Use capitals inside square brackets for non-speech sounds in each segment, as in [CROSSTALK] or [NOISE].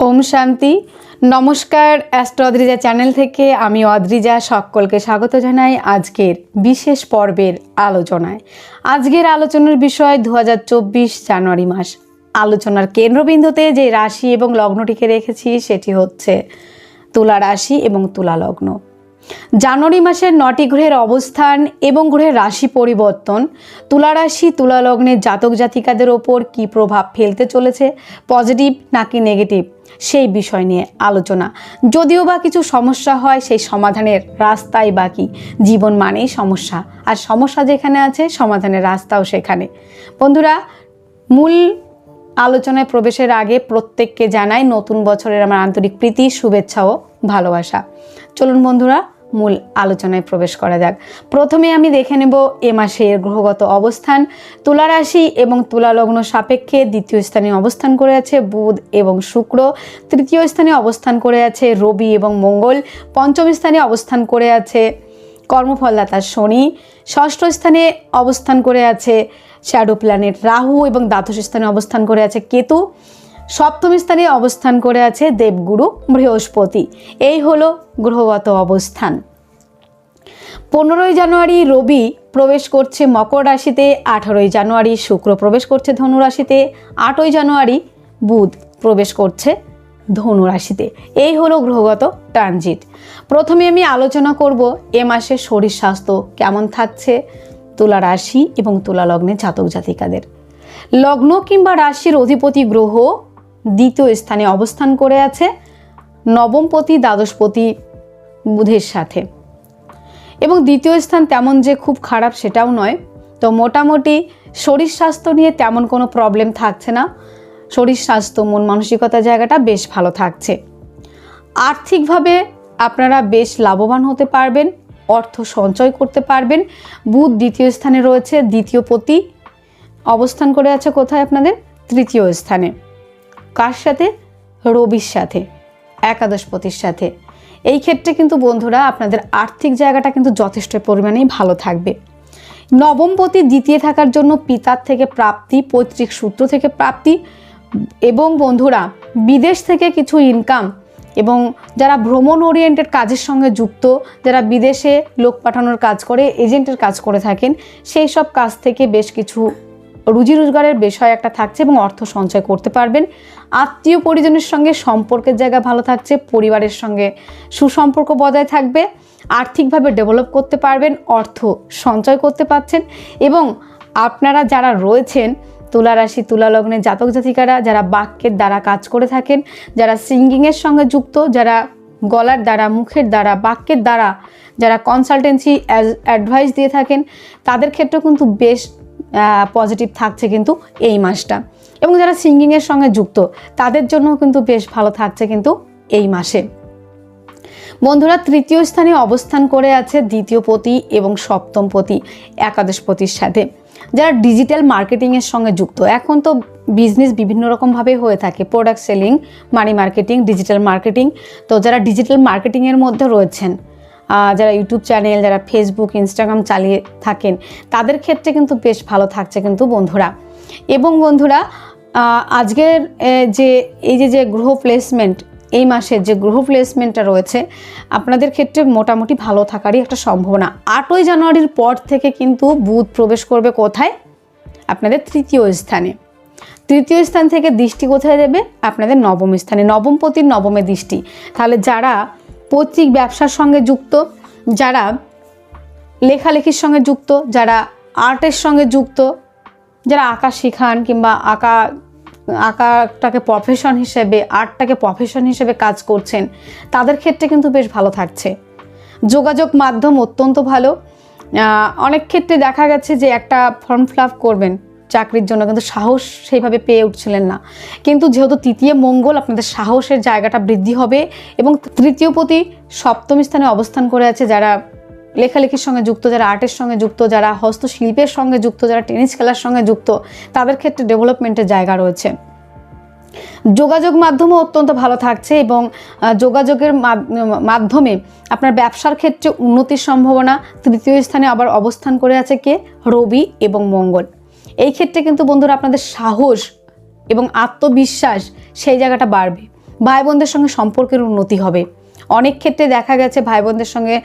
ওম শান্তি। নমস্কার astro Adrija channel থেকে আমি অদ্রিজা সকলকে স্বাগত জানাই আজকের বিশেষ পর্বের আলোচনায়। আজকের আলোচনার বিষয় দু হাজার চব্বিশ জানুয়ারি মাস। আলোচনার কেন্দ্রবিন্দুতে যে রাশি এবং লগ্নটিকে রেখেছি সেটি হচ্ছে তুলা রাশি এবং তুলা লগ্ন। জানুয়ারি মাসের নটি গ্রহের অবস্থান এবং গ্রহের রাশি পরিবর্তন। তুলা রাশি, তুলা লগ্নের জাতক জাতিকাদের ওপর কী প্রভাব ফেলতে চলেছে, পজিটিভ নাকি নেগেটিভ, সেই বিষয় নিয়ে আলোচনা। যদিও বা কিছু সমস্যা হয়, সেই সমাধানের রাস্তাই বাকি জীবন মানেই সমস্যা। আর সমস্যা যেখানে আছে, সমাধানের রাস্তাও সেখানে। বন্ধুরা, মূল আলোচনায় প্রবেশের আগে প্রত্যেককে জানাই নতুন বছরের আমার আন্তরিক প্রীতি, শুভেচ্ছা ও ভালোবাসা। চলুন বন্ধুরা মূল আলোচনায় প্রবেশ করা যাক। প্রথমে আমি দেখে নেব এ মাসের গ্রহগত অবস্থান। তুলা রাশি এবং তুলা লগ্ন সাপেক্ষে দ্বিতীয় স্থানে অবস্থান করে আছে বুধ এবং শুক্র। তৃতীয় স্থানে অবস্থান করে আছে রবি এবং মঙ্গল। পঞ্চম স্থানে অবস্থান করে আছে কর্মফলদাতা শনি। ষষ্ঠ স্থানে অবস্থান করে আছে শ্যাডো প্ল্যানেট রাহু এবং দ্বাদশ স্থানে অবস্থান করে আছে কেতু। সপ্তম স্থানে অবস্থান করে আছে দেবগুরু বৃহস্পতি। এই হলো গ্রহগত অবস্থান। পনেরোই জানুয়ারি রবি প্রবেশ করছে মকর রাশিতে, আঠারোই জানুয়ারি শুক্র প্রবেশ করছে ধনু রাশিতে, আটই জানুয়ারি বুধ প্রবেশ করছে ধনু রাশিতে। এই হলো গ্রহগত ট্রানজিট। প্রথমে আমি আলোচনা করব এ মাসে শরীর স্বাস্থ্য কেমন থাকছে, তুলা রাশি এবং তুলা লগ্নের জাতক জাতিকাদের। লগ্ন কিংবা রাশির অধিপতি গ্রহ দ্বিতীয় স্থানে অবস্থান করে আছে নবমপতি, দ্বাদশপতি বুধের সাথে। এবং দ্বিতীয় স্থান তেমন যে খুব খারাপ সেটাও নয়। তো মোটামুটি শরীর স্বাস্থ্য নিয়ে তেমন কোনো প্রবলেম থাকছে না। শরীর স্বাস্থ্য, মন মানসিকতা জায়গাটা বেশ ভালো থাকছে। আর্থিকভাবে আপনারা বেশ লাভবান হতে পারবেন, অর্থ সঞ্চয় করতে পারবেন। বুধ দ্বিতীয় স্থানে রয়েছে দ্বিতীয় পতি অবস্থান করে আছে কোথায় আপনাদের? তৃতীয় স্থানে। কার সাথে? রবির সাথে, একাদশ পতির সাথে। এই ক্ষেত্রে কিন্তু বন্ধুরা, আপনাদের আর্থিক জায়গাটা কিন্তু যথেষ্ট পরিমাণেই ভালো থাকবে। নবমপতি দ্বিতীয় থাকার জন্য পিতার থেকে প্রাপ্তি, পৈতৃক সূত্র থেকে প্রাপ্তি এবং বন্ধুরা, বিদেশ থেকে কিছু ইনকাম এবং যারা ভ্রমণ ওরিয়েন্টেড কাজের সঙ্গে যুক্ত, যারা বিদেশে লোক পাঠানোর কাজ করে এজেন্টের কাজ করে থাকেন, সেই সব কাজ থেকে বেশ কিছু রুজি রোজগারের বিষয় একটা থাকছে এবং অর্থ সঞ্চয় করতে পারবেন। আত্মীয় পরিজনের সঙ্গে সম্পর্কের জায়গা ভালো থাকছে, পরিবারের সঙ্গে সুসম্পর্ক বজায় থাকবে, আর্থিকভাবে ডেভেলপ করতে পারবেন, অর্থ সঞ্চয় করতে পারছেন এবং আপনারা যারা রয়েছেন তুলা রাশি জাতক জাতিকারা, যারা বাক্যের দ্বারা কাজ করে থাকেন, যারা সিঙ্গিংয়ের সঙ্গে যুক্ত, যারা গলার দ্বারা, মুখের দ্বারা, বাক্যের দ্বারা, যারা কনসালটেন্সি অ্যাডভাইস দিয়ে থাকেন, তাদের ক্ষেত্রেও কিন্তু বেশ পজিটিভ থাকছে কিন্তু এই মাসটা। এবং যারা সিঙ্গিংয়ের সঙ্গে যুক্ত, তাদের জন্য কিন্তু বেশ ভালো থাকছে কিন্তু এই মাসে। বন্ধুরা, তৃতীয় স্থানে অবস্থান করে আছে দ্বিতীয় পতি এবং সপ্তম পতি, একাদশ পতির সাথে। যারা ডিজিটাল মার্কেটিংয়ের সঙ্গে যুক্ত, এখন তো বিজনেস বিভিন্ন রকমভাবে হয়ে থাকে। Product selling money marketing digital marketing তো যারা ডিজিটাল মার্কেটিংয়ের মধ্যে রয়েছেন যারা ইউটিউব চ্যানেল যারা ফেসবুক ইনস্টাগ্রাম চালিয়ে থাকেন, তাদের ক্ষেত্রে কিন্তু বেশ ভালো থাকছে কিন্তু বন্ধুরা। এবং বন্ধুরা আজকের যে, এই যে যে গ্রহ প্লেসমেন্ট এই মাসের যে গ্রহ প্লেসমেন্টটা রয়েছে, আপনাদের ক্ষেত্রে মোটামুটি ভালো থাকারই একটা সম্ভাবনা। আটই জানুয়ারির পর থেকে কিন্তু বুধ প্রবেশ করবে কোথায়? আপনাদের তৃতীয় স্থানে। তৃতীয় স্থান থেকে দৃষ্টি কোথায় দেবে? আপনাদের নবম স্থানে। নবম পতির নবমে দৃষ্টি। তাহলে যারা পৈতৃক ব্যবসার সঙ্গে যুক্ত, যারা লেখালেখির সঙ্গে যুক্ত, যারা আর্টের সঙ্গে যুক্ত, যারা আঁকা শেখান কিংবা আঁকা আঁকাটাকে প্রফেশন হিসেবে আর্টটাকে প্রফেশন হিসেবে কাজ করছেন, তাদের ক্ষেত্রে কিন্তু বেশ ভালো থাকছে। যোগাযোগ মাধ্যম অত্যন্ত ভালো। অনেক ক্ষেত্রে দেখা গেছে যে একটা ফর্ম ফিল করবেন। চাকরির জন্য, কিন্তু সাহস সেইভাবে পেয়ে উঠছিলেন না। কিন্তু যেহেতু তৃতীয় মঙ্গল, আপনাদের সাহসের জায়গাটা বৃদ্ধি হবে এবং তৃতীয় প্রতি সপ্তম স্থানে অবস্থান করে আছে যারা লেখালেখির সঙ্গে যুক্ত, যারা আর্টের সঙ্গে যুক্ত, যারা হস্তশিল্পের সঙ্গে যুক্ত, যারা টেনিস খেলার সঙ্গে যুক্ত, তাদের ক্ষেত্রে ডেভেলপমেন্টের জায়গা রয়েছে। যোগাযোগ মাধ্যমও অত্যন্ত ভালো থাকছে এবং যোগাযোগের মাধ্যমে আপনার ব্যবসার ক্ষেত্রে উন্নতির সম্ভাবনা, তৃতীয় স্থানে আবার অবস্থান করে আছে কে? রবি এবং মঙ্গল। এই ক্ষেত্রে কিন্তু বন্ধুরা আপনাদের সাহস এবং আত্মবিশ্বাস সেই জায়গাটা বাড়বে। ভাই বোনদের সঙ্গে সম্পর্কের উন্নতি হবে। অনেক ক্ষেত্রে দেখা গেছে ভাই বোনদের সঙ্গে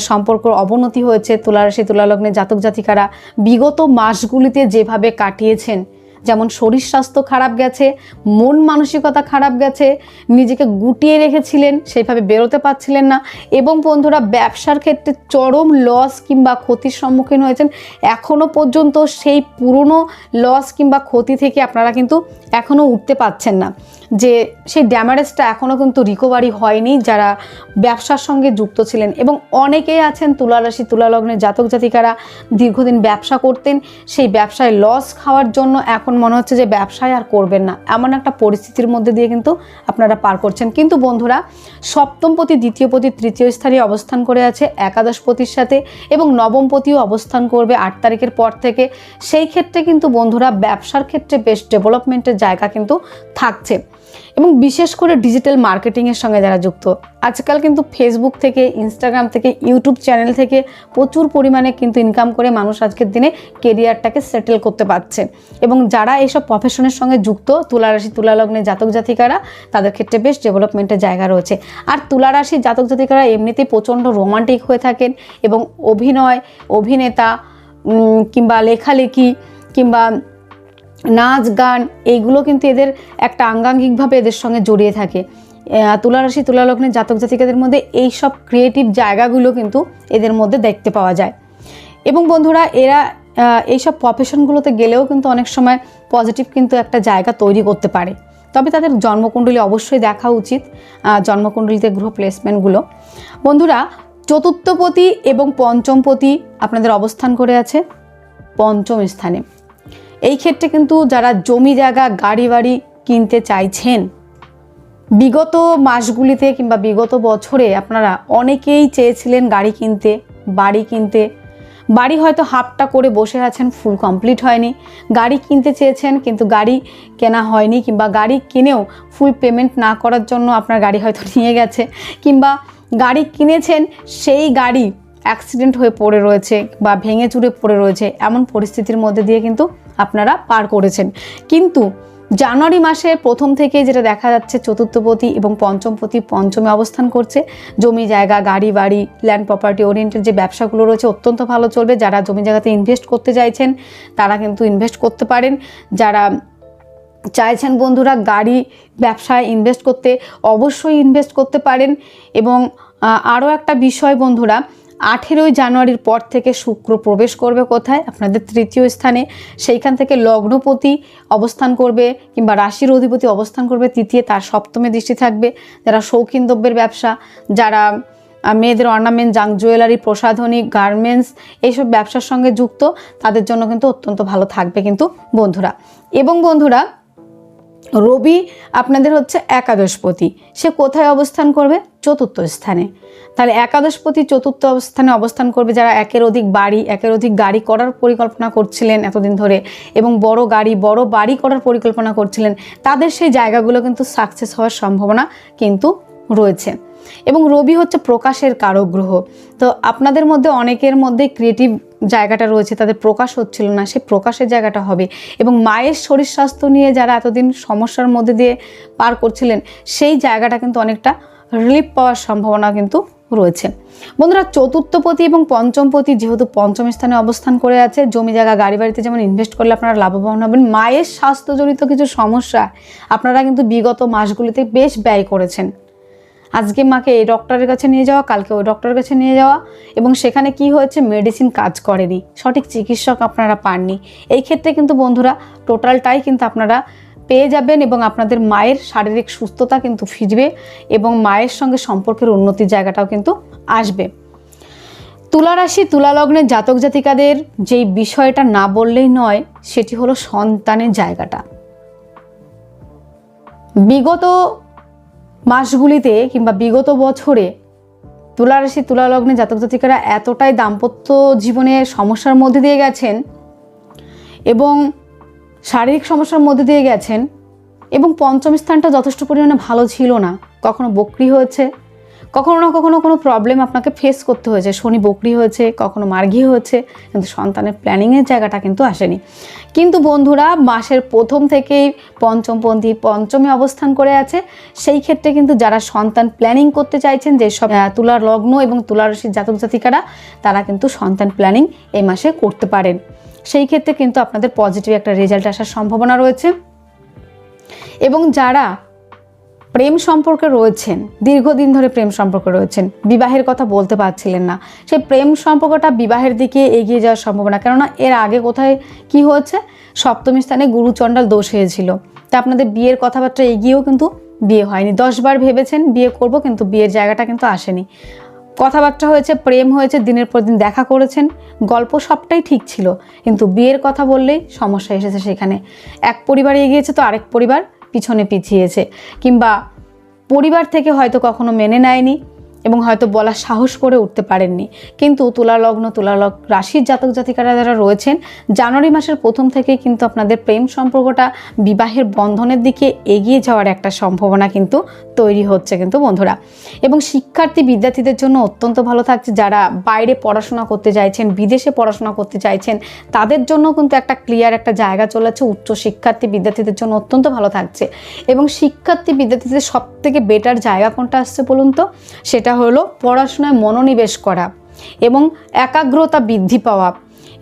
সম্পর্ক অবনতি হয়েছে তুলারাশি তুলালগ্নে জাতক জাতিকারা। বিগত মাসগুলিতে যেভাবে কাটিয়েছেন যেমন শরীর স্বাস্থ্য খারাপ গেছে, মন মানসিকতা খারাপ গেছে, নিজেকে গুটিয়ে রেখেছিলেন, সেইভাবে বেরোতে পারছিলেন না এবং বন্ধুরা ব্যবসার ক্ষেত্রে চরম লস কিংবা ক্ষতির সম্মুখীন হয়েছেন। এখনও পর্যন্ত সেই পুরনো লস কিংবা ক্ষতি থেকে আপনারা কিন্তু এখনও উঠতে পারছেন না। যে সেই ড্যামারেজটা এখনও কিন্তু রিকভারি হয়নি যারা ব্যবসার সঙ্গে যুক্ত ছিলেন এবং অনেকেই আছেন তুলারাশি, তুলালগ্নের জাতক জাতিকারা দীর্ঘদিন ব্যবসা করতেন, সেই ব্যবসায় লস খাওয়ার জন্য এখন মনে হচ্ছে যে ব্যবসায় আর করবেন না। এমন একটা পরিস্থিতির মধ্যে দিয়ে কিন্তু আপনারা পার করছেন। কিন্তু বন্ধুরা সপ্তমপতি দ্বিতীয়পতি তৃতীয় স্থানে অবস্থান করে আছে একাদশপতির সাথে এবং নবমপতিও অবস্থান করবে আট তারিখের পর থেকে। সেই ক্ষেত্রে কিন্তু বন্ধুরা, ব্যবসার ক্ষেত্রে বেশ ডেভেলপমেন্টের জায়গা কিন্তু থাকছে। এবং বিশেষ করে ডিজিটাল মার্কেটিংয়ের সঙ্গে যারা যুক্ত। আজকাল কিন্তু ফেসবুক থেকে ইনস্টাগ্রাম থেকে ইউটিউব চ্যানেল থেকে প্রচুর পরিমাণে কিন্তু ইনকাম করে মানুষ আজকের দিনে কেরিয়ারটাকে সেটেল করতে পারছে। এবং যারা এইসব প্রফেশনের সঙ্গে যুক্ত, তুলারাশি, তুলালগ্নে জাতক জাতিকারা, তাদের ক্ষেত্রে বেশ ডেভেলপমেন্টের জায়গা রয়েছে। আর তুলারাশি জাতক জাতিকারা এমনিতেই প্রচণ্ড রোমান্টিক হয়ে থাকেন এবং অভিনয়, অভিনেতা কিংবা লেখালেখি, কিংবা নাচ, গান এইগুলো কিন্তু এদের একটা আঙ্গাঙ্গিকভাবে এদের সঙ্গে জড়িয়ে থাকে। তুলারাশি তুলালগ্নের জাতক জাতিকাদের মধ্যে এই সব ক্রিয়েটিভ জায়গাগুলো কিন্তু এদের মধ্যে দেখতে পাওয়া যায়। এবং বন্ধুরা, এরা এইসব প্রফেশনগুলোতে গেলেও কিন্তু অনেক সময় পজিটিভ কিন্তু একটা জায়গা তৈরি করতে পারে। তবে তাদের জন্মকুণ্ডলী অবশ্যই দেখা উচিত জন্মকুণ্ডলীতে গ্রহ প্লেসমেন্টগুলো বন্ধুরা, চতুর্থপতি এবং পঞ্চমপতি আপনাদের অবস্থান করে আছে। পঞ্চম স্থানে। এই ক্ষেত্রে কিন্তু যারা জমি জায়গা গাড়ি বাড়ি কিনতে চাইছেন, বিগত মাসগুলিতে কিংবা বিগত বছরে আপনারা অনেকেই চেয়েছিলেন গাড়ি কিনতে, বাড়ি কিনতে। বাড়ি হয়তো হাফটা করে বসে আছেন, ফুল কমপ্লিট হয়নি। গাড়ি কিনতে চেয়েছেন, কিন্তু গাড়ি কেনা হয়নি কিংবা গাড়ি কিনেও ফুল পেমেন্ট না করার জন্য আপনার গাড়ি হয়তো [LAUGHS] নিয়ে গেছে কিংবা গাড়ি কিনেছেন, সেই গাড়ি অ্যাক্সিডেন্ট হয়ে পড়ে রয়েছে বা ভেঙে চুরে পড়ে রয়েছে, এমন পরিস্থিতির মধ্যে দিয়ে কিন্তু আপনারা পার করেছেন। কিন্তু জানুয়ারি মাসে প্রথম থেকে যেটা দেখা যাচ্ছে, চতুর্থপতি এবং পঞ্চমপতি পঞ্চমে অবস্থান করছে। জমি জায়গা, গাড়ি, বাড়ি ল্যান্ড প্রপার্টি ওরিয়েন্টেড যে ব্যবসাগুলো রয়েছে অত্যন্ত ভালো চলবে। যারা জমি জায়গাতে ইনভেস্ট করতে চাইছেন, তারা কিন্তু ইনভেস্ট করতে পারেন। যারা চাইছেন বন্ধুরা গাড়ি ব্যবসায় ইনভেস্ট করতে, অবশ্যই ইনভেস্ট করতে পারেন। এবং আরও একটা বিষয় বন্ধুরা আঠেরোই জানুয়ারির পর থেকে শুক্র প্রবেশ করবে কোথায়? আপনাদের তৃতীয় স্থানে। সেইখান থেকে লগ্নপতি অবস্থান করবে কিংবা রাশির অধিপতি অবস্থান করবে তৃতীয় তার সপ্তমে দৃষ্টি থাকবে। যারা শৌখিন দ্রব্যের ব্যবসা, যারা মেয়েদের অর্নামেন্ট জাং জুয়েলারি, প্রসাধনী, গার্মেন্টস, এইসব ব্যবসার সঙ্গে যুক্ত, তাদের জন্য কিন্তু অত্যন্ত ভালো থাকবে কিন্তু বন্ধুরা। এবং বন্ধুরা, রবি আপনাদের হচ্ছে একাদশপতি। সে কোথায় অবস্থান করবে? চতুর্থ স্থানে। তাহলে একাদশপতি চতুর্থ অবস্থানে অবস্থান করবে যারা একের অধিক বাড়ি, একের অধিক গাড়ি করার পরিকল্পনা করছিলেন এতদিন ধরে এবং বড় গাড়ি, বড় বাড়ি করার পরিকল্পনা করছিলেন, তাদের সেই জায়গাগুলো কিন্তু সাকসেস হওয়ার সম্ভাবনা কিন্তু রয়েছে। এবং রবি হচ্ছে প্রকাশের কারক গ্রহ তো আপনাদের মধ্যে, অনেকের মধ্যে ক্রিয়েটিভ জায়গাটা রয়েছে, তাদের প্রকাশ হচ্ছিল না সে প্রকাশের জায়গাটা হবে। এবং মায়ের শরীর স্বাস্থ্য নিয়ে যারা এতদিন সমস্যার মধ্যে দিয়ে পার করছিলেন, সেই জায়গাটা কিন্তু অনেকটা রিলিফ পাওয়ার সম্ভাবনা কিন্তু রয়েছে। বন্ধুরা, চতুর্থপতি এবং পঞ্চমপতি যেহেতু পঞ্চম স্থানে অবস্থান করে আছে, জমি জায়গা গাড়ি বাড়িতে যেমন ইনভেস্ট করলে আপনারা লাভবান হবেন। মায়ের স্বাস্থ্যজনিত কিছু সমস্যা আপনারা কিন্তু বিগত মাসগুলিতে বেশ ব্যয় করেছেন। আজকে মাকে এই ডক্টরের কাছে নিয়ে যাওয়া, কালকে ওই ডক্টরের কাছে নিয়ে যাওয়া এবং সেখানে কি হয়েছে মেডিসিন কাজ করেনি। সঠিক চিকিৎসক আপনারা পাননি। এই ক্ষেত্রে কিন্তু বন্ধুরা টোটালটাই কিন্তু আপনারা পেয়ে যাবেন এবং আপনাদের মায়ের শারীরিক সুস্থতা কিন্তু ফিরবে এবং মায়ের সঙ্গে সম্পর্কের উন্নতির জায়গাটাও কিন্তু আসবে। তুলা রাশি, তুলা লগ্নের জাতক জাতিকাদের যেই বিষয়টা না বললেই নয়, সেটি হলো সন্তানের জায়গাটা। বিগত মাসগুলিতে কিংবা বিগত বছরে তুলারাশি তুলালগ্নে জাতক জাতিকারা এতটাই দাম্পত্য জীবনে সমস্যার মধ্যে দিয়ে গেছেন এবং শারীরিক সমস্যার মধ্যে দিয়ে গেছেন এবং পঞ্চম স্থানটা যথেষ্ট পরিমাণে ভালো ছিল না। কখনো বক্রি হয়েছে, কখনো না কখনো কোনো প্রবলেম আপনাকে ফেস করতে হয়েছে। শনি বকরি হয়েছে, কখনো মার্গি হয়েছে, কিন্তু সন্তানের প্ল্যানিংয়ের জায়গাটা কিন্তু আসেনি। কিন্তু বন্ধুরা, মাসের প্রথম থেকেই পঞ্চমপন্থী পঞ্চমে অবস্থান করে আছে। সেই ক্ষেত্রে কিন্তু যারা সন্তান প্ল্যানিং করতে চাইছেন, যে সব তুলার লগ্ন এবং তুলার রাশির জাতক জাতিকারা, তারা কিন্তু সন্তান প্ল্যানিং এই মাসে করতে পারেন। সেই ক্ষেত্রে কিন্তু আপনাদের পজিটিভ একটা রেজাল্ট আসার সম্ভাবনা রয়েছে। এবং যারা প্রেম সম্পর্কে রয়েছেন, দীর্ঘদিন ধরে প্রেম সম্পর্কে রয়েছেন, বিবাহের কথা বলতে পারছিলেন না, সেই প্রেম সম্পর্কটা বিবাহের দিকে এগিয়ে যাওয়ার সম্ভাবনা, কেননা এর আগে কোথায় কি হয়েছে? সপ্তমী স্থানে গুরুচণ্ডাল দোষ হয়েছিল। তা আপনাদের বিয়ের কথাবার্তা এগিয়েও কিন্তু বিয়ে হয়নি। দশবার ভেবেছেন বিয়ে করব, কিন্তু বিয়ের জায়গাটা কিন্তু আসেনি। কথাবার্তা হয়েছে, প্রেম হয়েছে, দিনের পর দিন দেখা করেছেন। গল্প সবটাই ঠিক ছিল, কিন্তু বিয়ের কথা বললেই সমস্যা এসেছে সেখানে। এক পরিবার এগিয়েছে তো আরেক পরিবার পিছনে পিছিয়েছে, কিংবা পরিবার থেকে হয়তো কখনো মেনে নেয়নি। এবং হয়তো বলার সাহস করে উঠতে পারেননি। কিন্তু তুলা লগ্ন তুলা রাশির জাতক জাতিকারা যারা রয়েছেন, জানুয়ারি মাসের প্রথম থেকেই কিন্তু আপনাদের প্রেম সম্পর্কটা বিবাহের বন্ধনের দিকে এগিয়ে যাওয়ার একটা সম্ভাবনা কিন্তু তৈরি হচ্ছে কিন্তু বন্ধুরা। এবং শিক্ষার্থী বিদ্যার্থীদের জন্য অত্যন্ত ভালো থাকছে। যারা বাইরে পড়াশোনা করতে চাইছেন, বিদেশে পড়াশোনা করতে চাইছেন, তাদের জন্য কিন্তু একটা ক্লিয়ার একটা জায়গা চলে যাচ্ছে। উচ্চ শিক্ষার্থী বিদ্যার্থীদের জন্য অত্যন্ত ভালো থাকছে। এবং শিক্ষার্থী বিদ্যার্থীদের সব থেকে বেটার জায়গা কোনটা আসছে বলুন তো? সেটা হলো পড়াশোনায় মনোনিবেশ করা এবং একাগ্রতা বৃদ্ধি পাওয়া।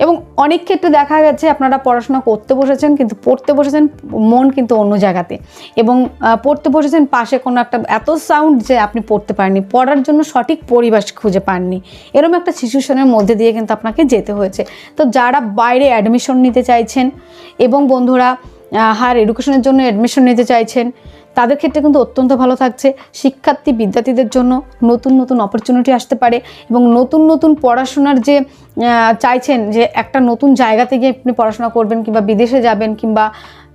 এবং অনেক ক্ষেত্রে দেখা গেছে আপনারা পড়াশোনা করতে বসেছেন কিন্তু পড়তে বসেছেন মন কিন্তু অন্য জায়গাতে। এবং পড়তে বসেছেন পাশে কোনো একটা এত সাউন্ড যে আপনি পড়তে পারেননি। পড়ার জন্য সঠিক পরিবেশ খুঁজে পাননি। এরকম একটা সিচুয়েশনের মধ্যে দিয়ে কিন্তু আপনাকে যেতে হয়েছে। তো যারা বাইরে অ্যাডমিশন নিতে চাইছেন এবং বন্ধুরা হায়ার এডুকেশনের জন্য অ্যাডমিশন নিতে চাইছেন তাদের ক্ষেত্রে কিন্তু অত্যন্ত ভালো থাকছে। শিক্ষার্থী বিদ্যার্থীদের জন্য নতুন নতুন অপরচুনিটি আসতে পারে এবং নতুন নতুন পড়াশোনার যে চাইছেন যে একটা নতুন জায়গাতে গিয়ে আপনি পড়াশোনা করবেন কিংবা বিদেশে যাবেন কিংবা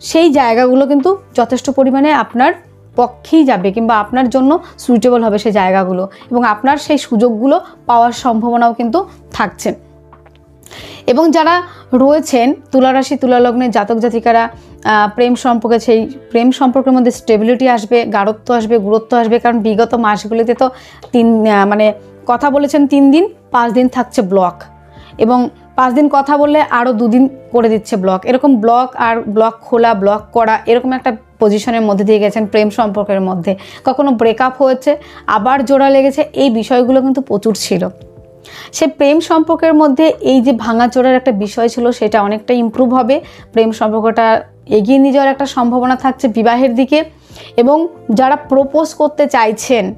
সেই জায়গাগুলো কিন্তু যথেষ্ট পরিমাণে আপনার পক্ষেই যাবে কিংবা আপনার জন্য সুইটেবল হবে সেই জায়গাগুলো এবং আপনার সেই সুযোগগুলো পাওয়ার সম্ভাবনাও কিন্তু থাকছে। এবং যারা রয়েছেন তুলারাশি, তুলালগ্নের জাতক জাতিকারা প্রেম সম্পর্কে সেই প্রেম সম্পর্কের মধ্যে স্টেবিলিটি আসবে, গাঢ়ত্ব আসবে, গুরুত্ব আসবে, কারণ বিগত মাসগুলিতে তো তিন মানে কথা বলেছেন তিন দিন, পাঁচ দিন থাকছে ব্লক এবং পাঁচ দিন কথা বললে আরও দুদিন করে দিচ্ছে ব্লক এরকম ব্লক আর ব্লক খোলা ব্লক করা, এরকম একটা পজিশনের মধ্যে দিয়ে গেছেন প্রেম সম্পর্কের মধ্যে। কখনো ব্রেকআপ হয়েছে, আবার জোড়া লেগেছে, এই বিষয়গুলো কিন্তু প্রচুর ছিল। সে প্রেম সম্পর্কের মধ্যে এই যে ভাঙাচোরার একটা বিষয় ছিল, সেটা অনেকটা ইমপ্রুভ হবে। প্রেম সম্পর্কটা এগিয়ে নিয়ে যাওয়ার একটা সম্ভাবনা থাকছে বিবাহের দিকে এবং যারা প্রপোজ করতে চাইছেন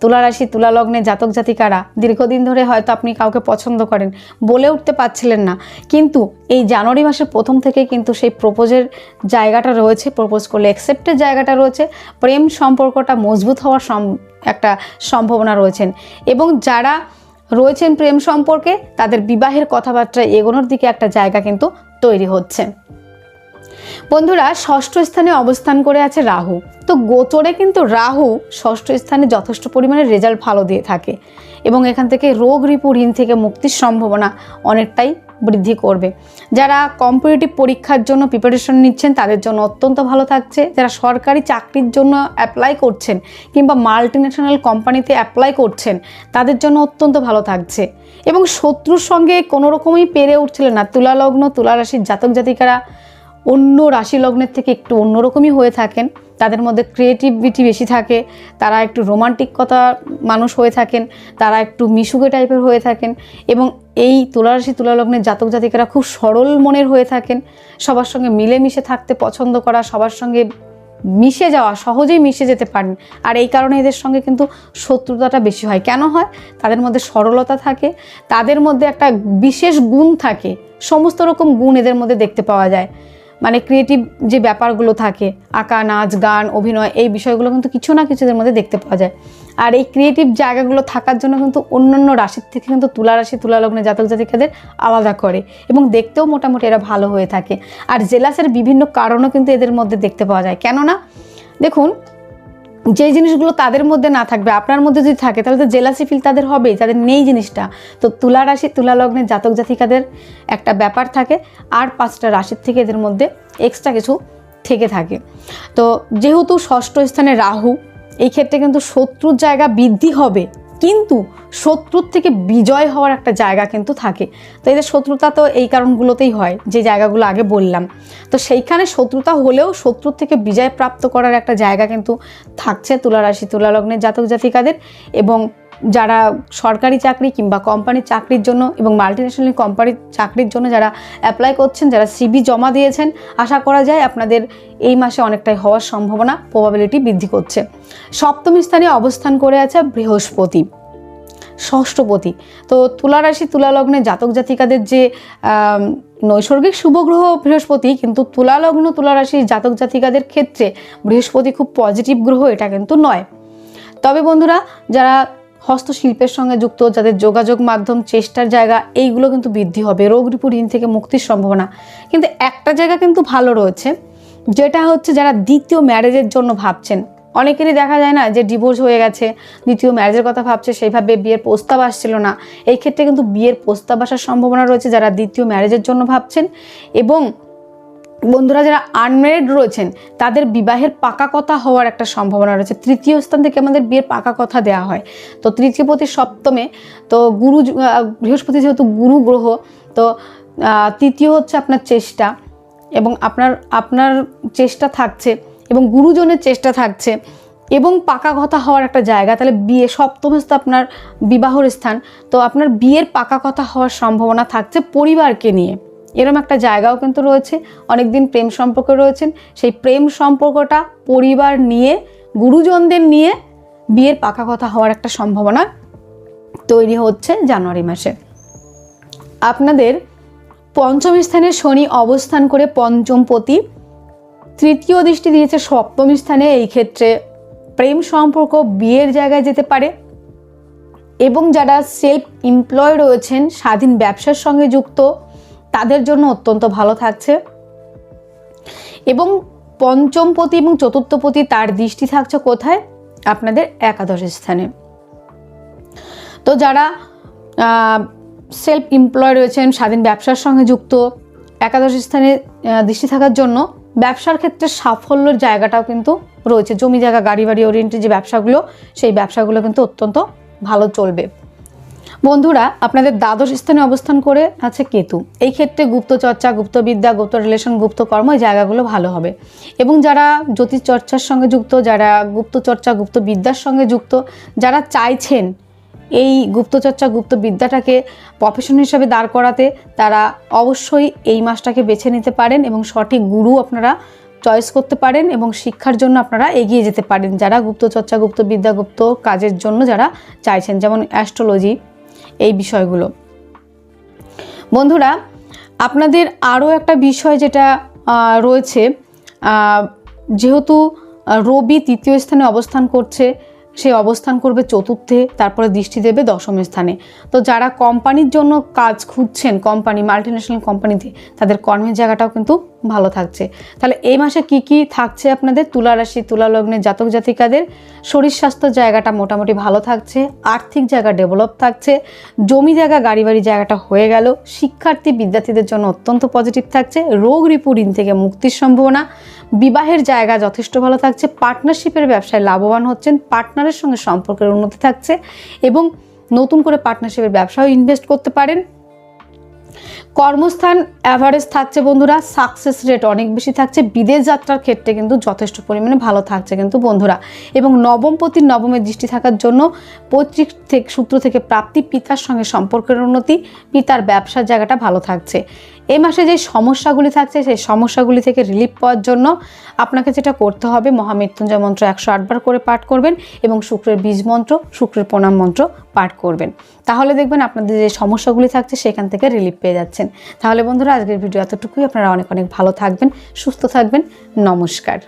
তুলারাশি, তুলালগ্নে জাতক জাতিকারা, দীর্ঘদিন ধরে হয়তো আপনি কাউকে পছন্দ করেন বলে উঠতে পারছিলেন না। কিন্তু এই জানুয়ারি মাসের প্রথম থেকে কিন্তু সেই প্রপোজের জায়গাটা রয়েছে, প্রপোজ করলে অ্যাকসেপ্টের জায়গাটা রয়েছে, প্রেম সম্পর্কটা মজবুত হওয়ার একটা সম্ভাবনা রয়েছেন। এবং যারা রয়েছেন প্রেম সম্পর্কে, তাদের বিবাহের কথাবার্তা এগোনোর দিকে একটা জায়গা কিন্তু তৈরি হচ্ছে। বন্ধুরা, ষষ্ঠ স্থানে অবস্থান করে আছে রাহু। তো গোচরে কিন্তু রাহু ষষ্ঠ স্থানে যথেষ্ট পরিমাণে রেজাল্ট ভালো দিয়ে থাকে এবং এখান থেকে রোগ রিপু ঋণ থেকে মুক্তির সম্ভাবনা অনেকটাই বৃদ্ধি করবে। যারা কম্পিটিটিভ পরীক্ষার জন্য প্রিপারেশন নিচ্ছেন, তাদের জন্য অত্যন্ত ভালো থাকছে। যারা সরকারি চাকরির জন্য অ্যাপ্লাই করছেন কিংবা মাল্টি ন্যাশনাল কোম্পানিতে অ্যাপ্লাই করছেন, তাদের জন্য অত্যন্ত ভালো থাকছে। এবং শত্রুর সঙ্গে কোনো রকমই পেরে উঠছিলেন না। তুলা লগ্ন তুলা রাশির জাতক জাতিকারা অন্য রাশি লগ্নের থেকে একটু অন্যরকমই হয়ে থাকেন। তাদের মধ্যে ক্রিয়েটিভিটি বেশি থাকে, তারা একটু রোমান্টিক কথা মানুষ হয়ে থাকেন, তারা একটু মিশুকে টাইপের হয়ে থাকেন এবং এই তুলারাশি তুলালগ্নের জাতক জাতিকারা খুব সরল মনের হয়ে থাকেন। সবার সঙ্গে মিলেমিশে থাকতে পছন্দ করা, সবার সঙ্গে মিশে যাওয়া, সহজেই মিশে যেতে পারেন। আর এই কারণে এদের সঙ্গে কিন্তু শত্রুতাটা বেশি হয়। কেন হয়? তাদের মধ্যে সরলতা থাকে, তাদের মধ্যে একটা বিশেষ গুণ থাকে। সমস্ত রকম গুণ এদের মধ্যে দেখতে পাওয়া যায়। মানে ক্রিয়েটিভ যে ব্যাপারগুলো থাকে, আঁকা, নাচ, গান, অভিনয়, এই বিষয়গুলো কিন্তু কিছু না কিছুদের মধ্যে দেখতে পাওয়া যায়। আর এই ক্রিয়েটিভ জায়গাগুলো থাকার জন্য কিন্তু অন্যান্য রাশির থেকে কিন্তু তুলা রাশি, তুলা লগ্নে জাতক জাতিকাদের আলাদা করে এবং দেখতেও মোটামুটি এরা ভালো হয়ে থাকে। আর জেলাসের বিভিন্ন কারণও কিন্তু এদের মধ্যে দেখতে পাওয়া যায়। কেননা, দেখুন যে জিনিসগুলো তাদের মধ্যে না থাকবে, আপনার মধ্যে যদি থাকে, তাহলে তো জেলাসি ফিল তাদের হবেই, তাদের নেই জিনিসটা। তো তুলা রাশি, তুলা লগ্নে জাতক জাতিকাদের একটা ব্যাপার থাকে, আর পাঁচটা রাশির থেকে এদের মধ্যে এক্সট্রা কিছু থেকে থাকে। তো যেহেতু ষষ্ঠ স্থানে রাহু, এই ক্ষেত্রে কিন্তু শত্রুর জায়গা বৃদ্ধি হবে, কিন্তু শত্রুর থেকে বিজয় হওয়ার একটা জায়গা কিন্তু থাকে। তো এদের শত্রুতা তো এই কারণগুলোতেই হয়, যে জায়গাগুলো আগে বললাম। তো সেইখানে শত্রুতা হলেও শত্রুর থেকে বিজয় প্রাপ্ত করার একটা জায়গা কিন্তু থাকছে তুলা রাশি তুলা জাতক জাতিকাদের এবং যারা সরকারি চাকরি কিংবা কোম্পানির চাকরির জন্য এবং মাল্টিন্যাশনাল কোম্পানির চাকরির জন্য যারা অ্যাপ্লাই করছেন, যারা সিবি জমা দিয়েছেন, আশা করা যায় আপনাদের এই মাসে অনেকটাই হওয়ার সম্ভাবনা প্রবাবিলিটি বৃদ্ধি করছে। সপ্তম স্থানে অবস্থান করে আছে বৃহস্পতি। ষষ্ঠপতি। তো তুলারাশি তুলালগ্নে জাতক জাতিকাদের যে নৈসর্গিক শুভগ্রহ বৃহস্পতি, কিন্তু তুলা লগ্ন, তুলা রাশির জাতক জাতিকাদের ক্ষেত্রে বৃহস্পতি খুব পজিটিভ গ্রহ, এটা কিন্তু নয়। তবে বন্ধুরা, যারা হস্তশিল্পের সঙ্গে যুক্ত, যাদের যোগাযোগ মাধ্যম, চেষ্টার জায়গা, এইগুলো কিন্তু বৃদ্ধি হবে, রোগ রিপু ঋণ থেকে মুক্তির সম্ভাবনা। কিন্তু একটা জায়গা কিন্তু ভালো রয়েছে, যেটা হচ্ছে যারা দ্বিতীয় ম্যারেজের জন্য ভাবছেন। অনেকেরই দেখা যায় না যে ডিভোর্স হয়ে গেছে, দ্বিতীয় ম্যারেজের কথা ভাবছে, সেইভাবে বিয়ের প্রস্তাব আসছিল না। এই ক্ষেত্রে কিন্তু বিয়ের প্রস্তাব আসার সম্ভাবনা রয়েছে যারা দ্বিতীয় ম্যারেজের জন্য ভাবছেন এবং বন্ধুরা যারা আনম্যারিড রয়েছেন, তাদের বিবাহের পাকা কথা হওয়ার একটা সম্ভাবনা রয়েছে। তৃতীয় স্থান থেকে আমাদের বিয়ের পাকা কথা দেওয়া হয়। তো তৃতীয়পতি সপ্তমে, তো গুরু বৃহস্পতি যেহেতু গুরু গ্রহ, তো তৃতীয় হচ্ছে আপনার চেষ্টা এবং আপনার আপনার চেষ্টা থাকছে এবং গুরুজনের চেষ্টা থাকছে এবং পাকা কথা হওয়ার একটা জায়গা, তাহলে বিয়ে, সপ্তম স্থান আপনার বিবাহর স্থান, তো আপনার বিয়ের পাকা কথা হওয়ার সম্ভাবনা থাকছে পরিবারকে নিয়ে। এরম একটা জায়গাও কিন্তু রয়েছে, অনেকদিন প্রেম সম্পর্ক রয়েছেন, সেই প্রেম সম্পর্কটা পরিবার নিয়ে, গুরুজনদের নিয়ে বিয়ের পাকা কথা হওয়ার একটা সম্ভাবনা তৈরি হচ্ছে জানুয়ারি মাসে। আপনাদের পঞ্চম স্থানে শনি অবস্থান করে পঞ্চম পঞ্চমপতি তৃতীয় দৃষ্টি দিয়েছে সপ্তম স্থানে এই ক্ষেত্রে। প্রেম সম্পর্ক বিয়ের জায়গায় যেতে পারে এবং যারা সেলফ এমপ্লয় রয়েছেন, স্বাধীন ব্যবসার সঙ্গে যুক্ত, তাদের জন্য অত্যন্ত ভালো থাকছে। এবং পঞ্চমপতি এবং চতুর্থপতি তার দৃষ্টি থাকছে কোথায়? আপনাদের একাদশ স্থানে। তো যারা সেলফ এমপ্লয় রয়েছেন, স্বাধীন ব্যবসার সঙ্গে যুক্ত, একাদশ স্থানে দৃষ্টি থাকার জন্য ব্যবসার ক্ষেত্রে সাফল্যের জায়গাটাও কিন্তু রয়েছে। জমি জায়গা গাড়ি বাড়ি ওরিয়েন্টেড যে ব্যবসাগুলো, সেই ব্যবসাগুলো কিন্তু অত্যন্ত ভালো চলবে। বন্ধুরা, আপনাদের দ্বাদশ স্থানে অবস্থান করে আছে কেতু। এই ক্ষেত্রে গুপ্তচর্চা, গুপ্তবিদ্যা, গুপ্ত রিলেশন গুপ্ত কর্ম এই জায়গাগুলো ভালো হবে। এবং যারা জ্যোতিষ চর্চার সঙ্গে যুক্ত, যারা গুপ্ত গুপ্তচর্চা, গুপ্তবিদ্যার সঙ্গে যুক্ত, যারা চাইছেন এই গুপ্তচর্চা গুপ্তবিদ্যাটাকে প্রফেশন হিসাবে দাঁড় করাতে তারা অবশ্যই এই মাসটাকে বেছে নিতে পারেন এবং সঠিক গুরু আপনারা চয়েস করতে পারেন এবং শিক্ষার জন্য আপনারা এগিয়ে যেতে পারেন যারা গুপ্তচর্চা, গুপ্তবিদ্যা, গুপ্ত কাজের জন্য যারা চাইছেন, যেমন অ্যাস্ট্রোলজি এই বিষয়গুলো। বন্ধুরা, আপনাদের আরও একটা বিষয় যেটা রয়েছে যেহেতু রবি তৃতীয় স্থানে অবস্থান করছে সে অবস্থান করবে চতুর্থে, তারপরে দৃষ্টি দেবে দশম স্থানে। তো যারা কোম্পানির জন্য কাজ খুঁজছেন, কোম্পানি মাল্টিন্যাশনাল কোম্পানিতে তাদের কর্মের জায়গাটাও কিন্তু ভালো থাকছে। তাহলে এই মাসে কি কি থাকছে আপনাদের? তুলা রাশি, তুলা লগ্নের জাতক জাতিকাদের শরীর স্বাস্থ্য জায়গাটা মোটামুটি ভালো থাকছে, আর্থিক জায়গা ডেভেলপ থাকছে, জমি জায়গা, গাড়ি বাড়ি জায়গাটা হয়ে গেল, শিক্ষার্থী, বিদ্যার্থীদের জন্য অত্যন্ত পজিটিভ থাকছে, রোগ রিপু থেকে মুক্তির সম্ভাবনা, বিবাহের জায়গা যথেষ্ট ভালো থাকছে পার্টনারশিপের ব্যবসায় লাভবান হচ্ছেন পার্টনারের সঙ্গে সম্পর্কের উন্নতি থাকছে এবং নতুন করে পার্টনারশিপের ব্যবসাও ইনভেস্ট করতে পারেন। কর্মস্থান অ্যাভারেজ থাকছে বন্ধুরা সাকসেস রেট অনেক বেশি থাকছে, বিদেশ যাত্রার ক্ষেত্রে কিন্তু যথেষ্ট পরিমাণে ভালো থাকছে কিন্তু বন্ধুরা। এবং নবমপতির নবমের দৃষ্টি থাকার জন্য পৈতৃক থেকে, সূত্র থেকে প্রাপ্তি, পিতার সঙ্গে সম্পর্কের উন্নতি, পিতার ব্যবসার জায়গাটা ভালো থাকছে। এই মাসে যে সমস্যাগুলি থাকছে, সেই সমস্যাগুলি থেকে রিলিফ পাওয়ার জন্য আপনাকে যেটা করতে হবে, মহামৃত্যুঞ্জয় মন্ত্র একশো আটবার করে পাঠ করবেন এবং শুক্রের বীজ মন্ত্র, শুক্রের প্রণাম মন্ত্র পাঠ করবেন। তাহলে দেখবেন আপনাদের যে সমস্যাগুলি থাকছে, সেখান থেকে রিলিফ পেয়ে যাচ্ছেন। তাহলে বন্ধুরা, আজকের ভিডিও এতটুকুই। আপনারা অনেক অনেক ভালো থাকবেন, সুস্থ থাকবেন। নমস্কার।